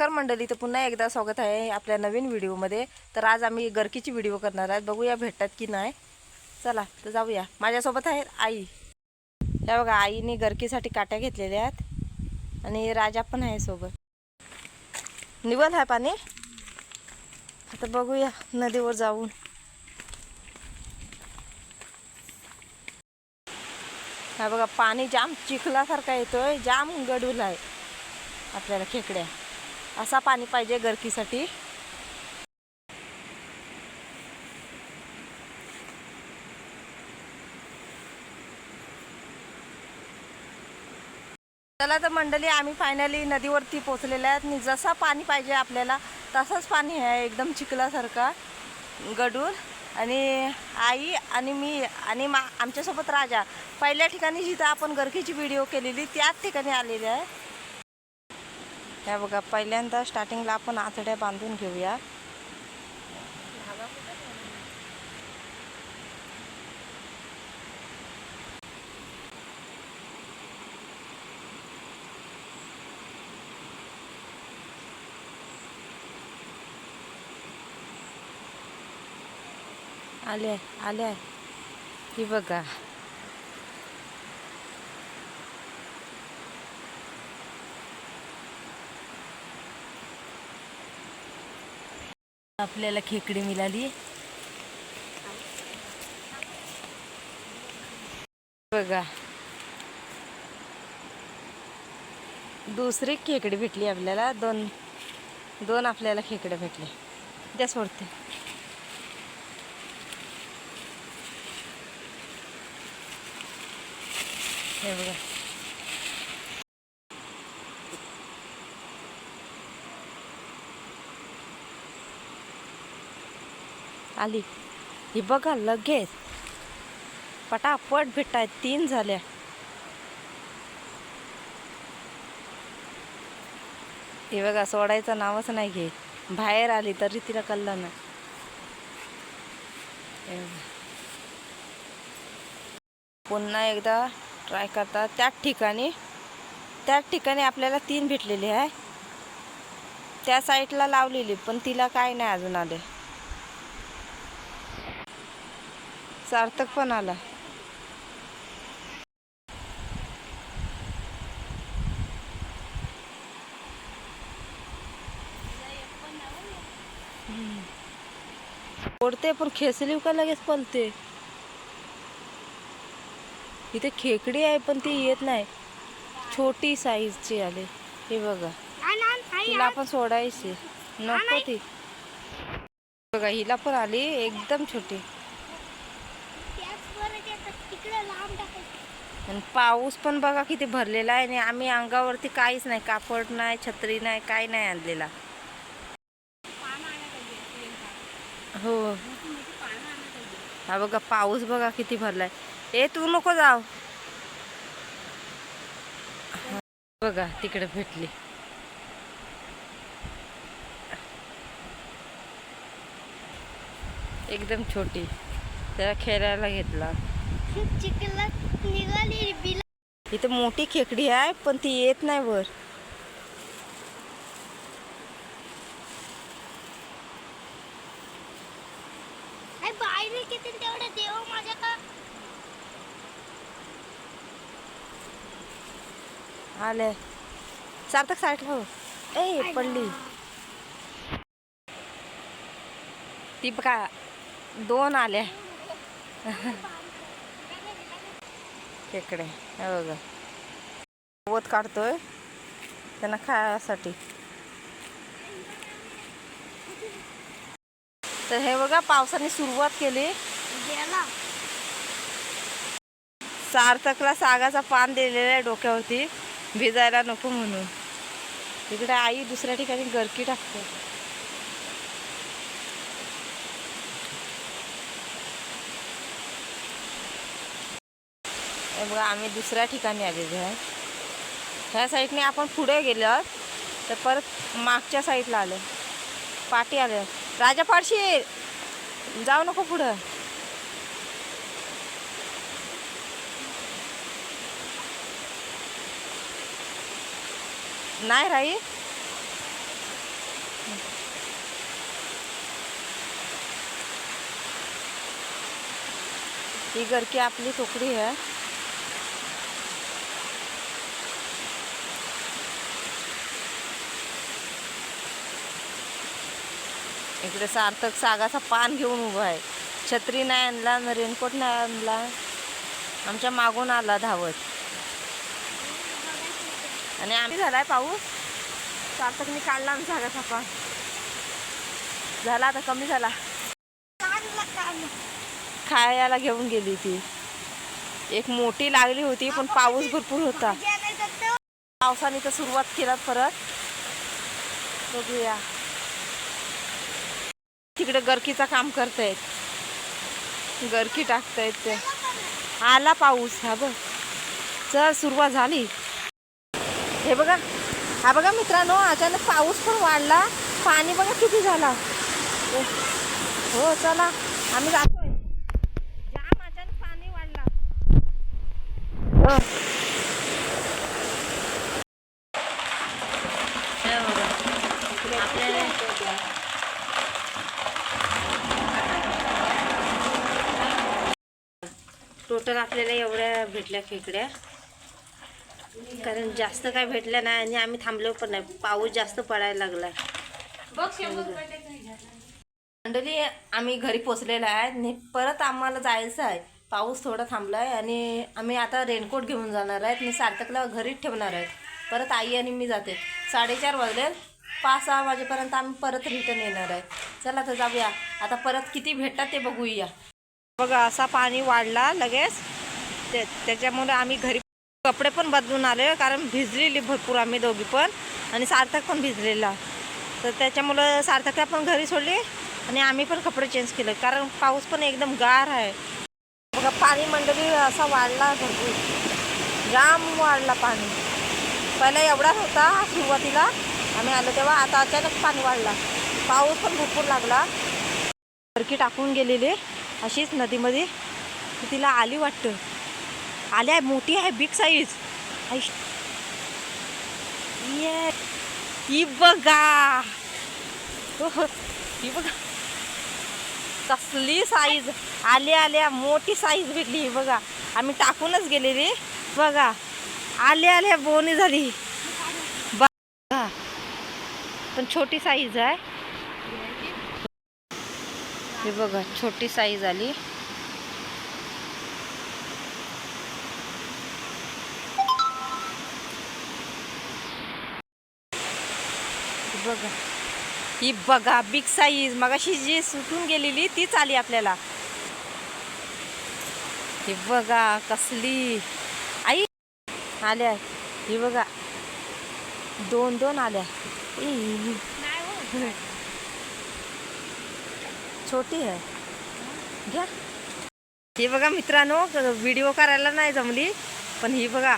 नमस्कार मंडळी तर पुन्हा एकदा स्वागत आहे आपल्या नवीन व्हिडिओमध्ये. तर आज आम्ही गरकीची व्हिडिओ करणार आहेत. बघूया भेटतात की नाही. चला तर जाऊया. माझ्यासोबत आहे आई. या बघा आईने गरकीसाठी काट्या घेतलेल्या आहेत आणि राजा पण आहे सोबत. निवल आहे पाणी. आता बघूया नदीवर जाऊन. हा बघा पाणी जाम चिखलासारखा येतोय. जाम गडूल आहे आपल्याला खेकड्या. असा पाणी पाहिजे गरकीसाठी. चला तर मंडळी आम्ही फायनली नदीवरती पोचलेले आहेत. आणि जसा पाणी पाहिजे आपल्याला तसंच पाणी आहे एकदम चिखलासारखा गडूर आणि आई आणि मी आणि मा आमच्यासोबत राजा पहिल्या ठिकाणी जिथं आपण गरकीची व्हिडिओ केलेली त्याच ठिकाणी आलेली आहे. ह्या बघा पहिल्यांदा स्टार्टिंगला आपण आतड्या बांधून घेऊया. आले आले. ही बघा. आपल्याला खेकडी मिळाली. बघा. दुसरी खेकडी भेटली आपल्याला. दोन दोन आपल्याला खेकडे भेटले. त्या सोडते. हे बघा. आली. ही बघा लगेच. पटापट भेटाय तीन झाल्या. हे बघा सोडायचं नावच नाही घे बाहेर आली तरी तिला कळलं ना पुन्हा एकदा ट्राय करता. त्याच ठिकाणी त्याच ठिकाणी आपल्याला तीन भेटलेली आहे. त्या साईडला लावलेली पण तिला काय नाही अजून आले. सार्थक पण आला. पडते पण खेचली का लगेच पलते इथे खेकडी आहे पण ती येत नाही. छोटी साईजची आले. हे बघा. तिला पण सोडायची. नको ती. बघा हिला पण आली एकदम छोटी. आणि पाऊस पण बघा किती भरलेला आहे आणि आम्ही अंगावरती काहीच नाही कापड नाही छत्री नाही काय नाही आणलेला. हो. हा बघा पाऊस बघा किती भरलाय. ए तू नको जाव बघा तिकडे भेटली. एकदम छोटी. त्याला खेळायला घेतला. इथे मोठी खेकडी आहे पण ती येत नाही वर. आले. सार्थक साईड हो ए पडली. ती बघा दोन आल्या. खेकडे हे बघा. गवत काढतोय. त्यांना खायासाठी. तर हे बघा पावसाने सुरुवात केली. सार्थकला सागाचा पान दिलेला आहे डोक्यावरती. भिजायला नको म्हणून. तिकडे आई दुसऱ्या ठिकाणी गरकी टाकते. हे बघा आम्ही दुसऱ्या ठिकाणी आलेलो आहे. ह्या साईडने आपण पुढे गेलो तर परत मागच्या साईडला आलो. पाठी आलं. राजा पाडशी जाऊ नको पुढं. नाही राही ही गरकी आपली टोकडी आहे. इकडे सार्थक सागाचा पान घेऊन उभा आहे. छत्री नाही आणला ना रेनकोट नाही आणला. आमच्या मागून आला धावत. आणि आम्ही झालाय पाऊस. सार्थकने काढला आमचा सागाचा पान. झाला आता कमी झाला. खायला घेऊन गेली ती. एक मोठी लागली होती पण पाऊस भरपूर होता. पावसाने तर सुरुवात केला परत. बघूया. तिकडे गरकीचा काम करतायत. गरकी टाकतायत ते. आला पाऊस हा बघ. चल सुरुवात झाली. हे बघा हा बघा मित्रांनो अचानक पाऊस पण वाढला. पाणी बघा किती झाला. हो चला आम्ही जातोय. जाम अचानक पाणी वाढला हो हे बघा. आपल्याला टोटल आपल्याला एवढ्या भेटल्या खेकड्या. कारण जास्त काय भेटल्या नाही आणि आम्ही थांबलो पण नाही. पाऊस जास्त पडायला लागला. मंडळी आम्ही घरी पोचलेलो आहे. आणि परत आम्हाला जायचं आहे. पाऊस थोडा थांबला आहे आणि आम्ही आता रेनकोट घेऊन जाणार आहेत. मी सार्थकला घरीच ठेवणार आहेत परत आई आणि मी जाते. साडेचार वाजले. पाच सहा वाजेपर्यंत आम्ही परत रिटर्न येणार आहे. चला तर जाऊया. आता परत किती भेटतात ते बघूया. बघा असा पाणी वाढला लगेच. ते त्याच्यामुळे आम्ही घरी कपडे पण बदलून आले कारण भिजलेली भरपूर आम्ही दोघी पण. आणि सार्थक पण भिजलेला. तर त्याच्यामुळं सार्थकला पण घरी सोडली आणि आम्ही पण कपडे चेंज केले कारण पाऊस पण एकदम गार आहे. बघा पाणी मंडळी असा वाढला भरपूर. जाम वाढला पाणी. पहिला एवढाच होता सुरुवातीला. आम्ही आलो तेव्हा आता अचानक पाणी वाढला. पाऊस पण भरपूर लागला. सरकी टाकून गेलेली. अशीच नदीमध्ये तिला आली वाटतं. आली आहे मोठी आहे बिग साईज ये. ही बघा. हो, हो. ही. बघा. कसली साईज आल्या आल्या मोठी साईज भेटली ही बघा. आम्ही टाकूनच गेलेली. बघा. आल्या आल्या बोनी झाली. बघा. पण छोटी साईज आहे. हे बघा छोटी साईज आली. बघा. ही बघा बिग साईज मगाशी जी सुटून गेलेली तीच आली आपल्याला. ही बघा कसली. आई आल्या. ही बघा. दोन दोन आल्या छोटी आहे घ्या। हे बघा मित्रांनो व्हिडिओ करायला नाही जमली पण ही बघा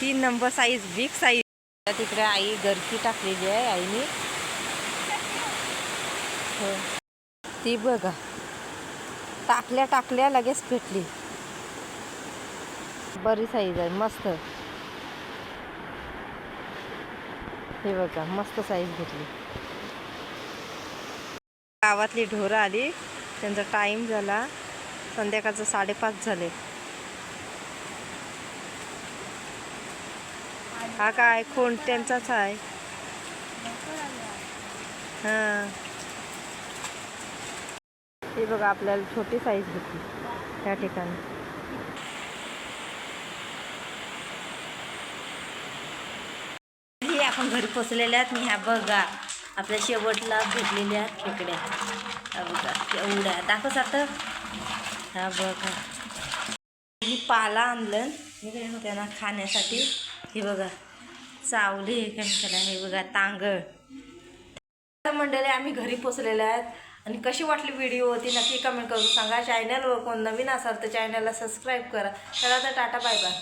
तीन नंबर साईज बिग साईज तिकडे आई गरकी टाकलेली आहे आईने. हो. ती बघा. टाकल्या टाकल्या लगेच भेटली बरी साईज आहे मस्त. हे बघा मस्त साईज भेटली गावातली ढोरं आली. त्यांचा टाईम झाला. संध्याकाळचं साडेपाच झाले. हा काय? कोण? त्यांचाच आहे. हां. हे बघा आपल्याला छोटी साईज भेटली त्या ठिकाणी. आपण घरी पोचलेल्या आहेत. मी ह्या बघा. आपल्या शेवटला भेटलेल्या खेकड्या. हा बघा एवढ्या. दाखव आता. हा बघा. मी पाला आणलं त्यांना खाण्यासाठी. हे बघा चावली हे काय त्याला हे बघा तांगळ मंडळी आम्ही घरी पोचलेले आहेत. आणि कशी वाटली व्हिडिओ होती नक्की कमेंट करून सांगा. चॅनल कोण नवीन असाल तर चॅनलला सबस्क्राईब करा. तर टाटा बाय बाय